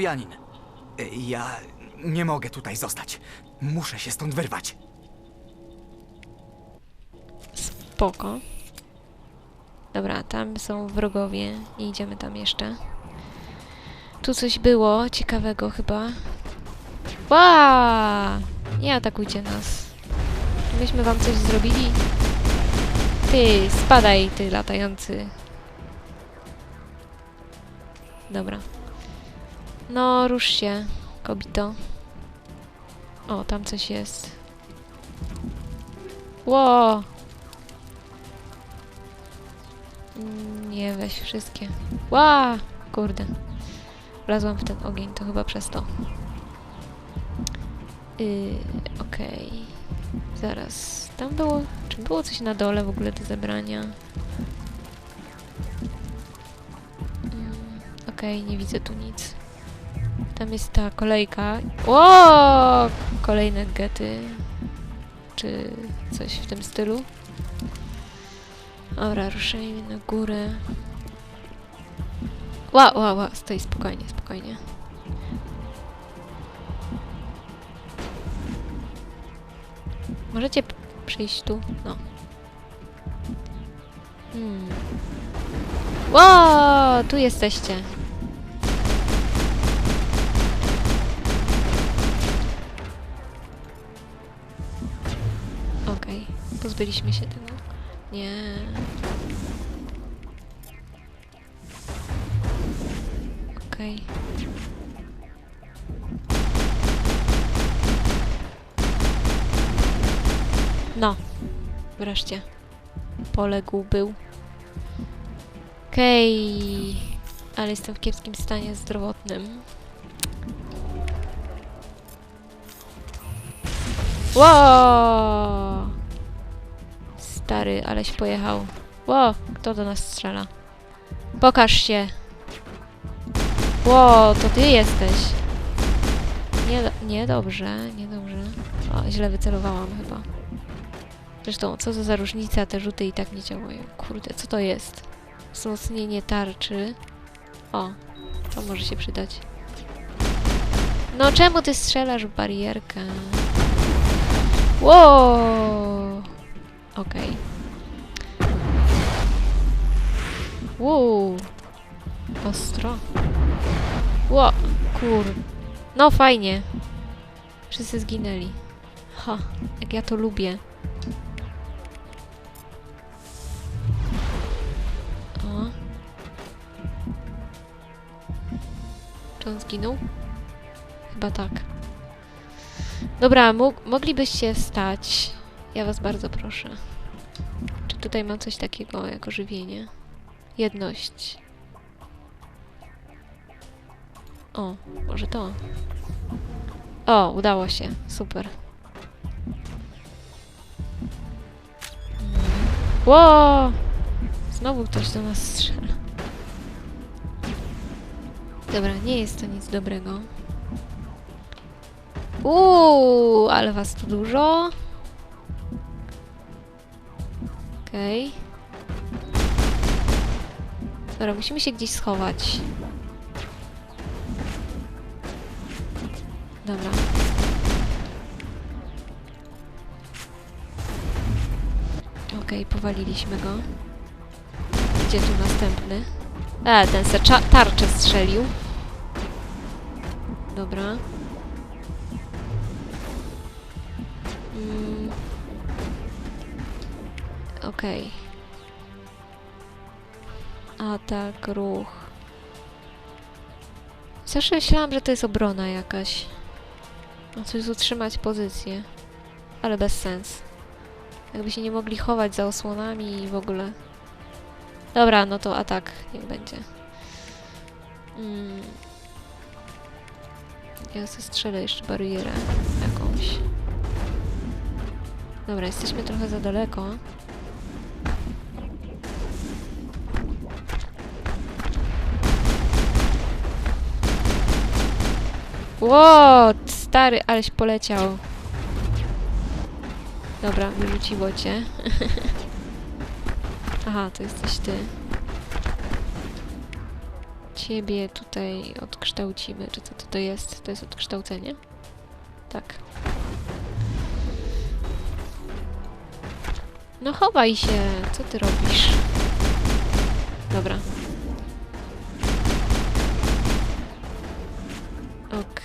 Janin, ja nie mogę tutaj zostać. Muszę się stąd wyrwać. Spoko. Dobra, tam są wrogowie. Nie idziemy tam jeszcze. Tu coś było ciekawego chyba. Ła! Nie atakujcie nas. Myśmy wam coś zrobili? Ty, spadaj, ty latający. Dobra. No, rusz się, kobito. O, tam coś jest. Ło! Mm, Nie, weź wszystkie. Ła! Kurde. Wlazłam w ten ogień, to chyba przez to. Yy, okej. Zaraz. Tam było... Czy było coś na dole w ogóle do zebrania? Mm, okej, nie widzę tu nic. Tam jest ta kolejka. O! Kolejne gety. Czy coś w tym stylu. Dobra, ruszymy na górę. Ła, ła, ła, stoi spokojnie, spokojnie. Możecie przyjść tu? No. Hmm. Ło, tu jesteście. Pozbyliśmy się tego. Nie. Okej. No. Wreszcie. Poległ był. Okej. Ale jestem w kiepskim stanie zdrowotnym. Ło! Stary, aleś pojechał. Ło, kto do nas strzela? Pokaż się. Ło, to ty jesteś. Nie, niedobrze, niedobrze. O, źle wycelowałam chyba. Zresztą, co to za różnica? Te rzuty i tak nie działają. Kurde, co to jest? Wzmocnienie tarczy. O, to może się przydać. No, czemu ty strzelasz w barierkę? Wow! Okej. Wow! Ostro. Ło, kur. No fajnie. Wszyscy zginęli. Ha, jak ja to lubię. O. Czy on zginął? Chyba tak. Dobra, moglibyście wstać. Ja was bardzo proszę. Czy tutaj mam coś takiego jako żywienie? Jedność. O, może to. O, udało się. Super. Mm. Ło! Znowu ktoś do nas strzela. Dobra, nie jest to nic dobrego. Uuu, ale was tu dużo. Okej. Dobra, musimy się gdzieś schować. Dobra. Okej, powaliliśmy go. Gdzie tu następny? E, ten se tarczę strzelił. Dobra. Mm. Okej. Atak, ruch. Zawsze myślałam, że to jest obrona jakaś. No coś utrzymać pozycję. Ale bez sens. Jakby się nie mogli chować za osłonami i w ogóle. Dobra, no to atak. Niech będzie. Mm. Ja zestrzelę jeszcze barierę jakąś. Dobra, jesteśmy trochę za daleko. Ło, stary, aleś poleciał. Dobra, wyrzuciło cię. Aha, to jesteś ty. ciebie tutaj odkształcimy. Czy co to, to jest? To jest odkształcenie? Tak. No chowaj się! Co ty robisz? Dobra.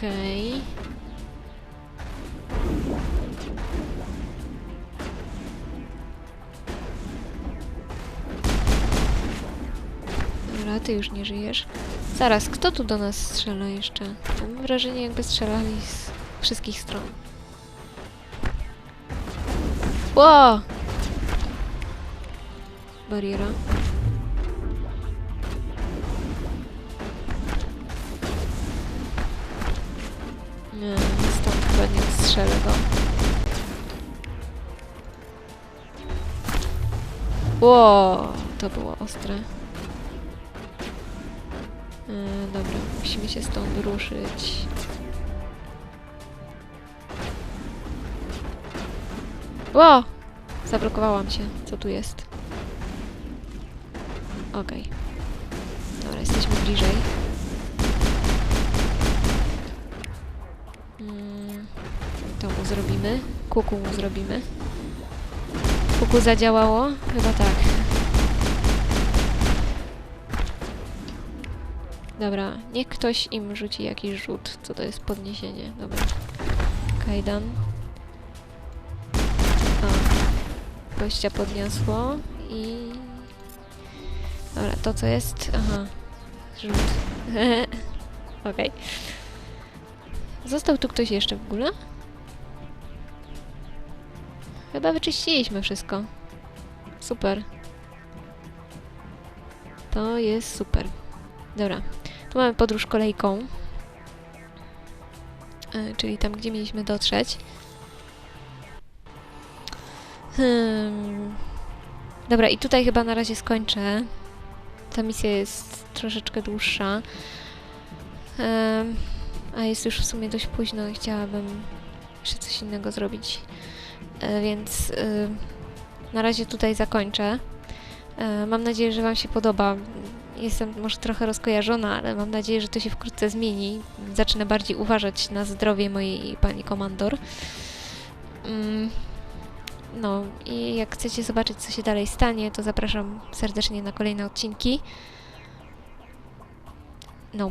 Okej. Dobra, ty już nie żyjesz. Zaraz, kto tu do nas strzela jeszcze? Mam wrażenie, jakby strzelali z wszystkich stron. Ło! Bariera. Nie, stąd chyba nie strzelę go. Ło, to było ostre. E, dobra, musimy się stąd ruszyć. Ło! Zablokowałam się. Co tu jest? Okej. Dobra, jesteśmy bliżej. Mm, to mu zrobimy. Kuku mu zrobimy. Kuku zadziałało? Chyba tak. Dobra, niech ktoś im rzuci jakiś rzut. Co to jest podniesienie? Dobra. Kajdan. O. Gościa podniosło i... Dobra, to co jest? Aha. Rzut. Okej. Został tu ktoś jeszcze w ogóle? Chyba wyczyściliśmy wszystko. Super. To jest super. Dobra. Tu mamy podróż kolejką. E, czyli tam, gdzie mieliśmy dotrzeć. Hmm. Dobra, i tutaj chyba na razie skończę. Ta misja jest troszeczkę dłuższa. Em, a jest już w sumie dość późno i chciałabym jeszcze coś innego zrobić. E, więc y, na razie tutaj zakończę. E, mam nadzieję, że Wam się podoba. Jestem może trochę rozkojarzona, ale mam nadzieję, że to się wkrótce zmieni. Zacznę bardziej uważać na zdrowie mojej pani komandor. Mm, no i jak chcecie zobaczyć, co się dalej stanie, to zapraszam serdecznie na kolejne odcinki. No.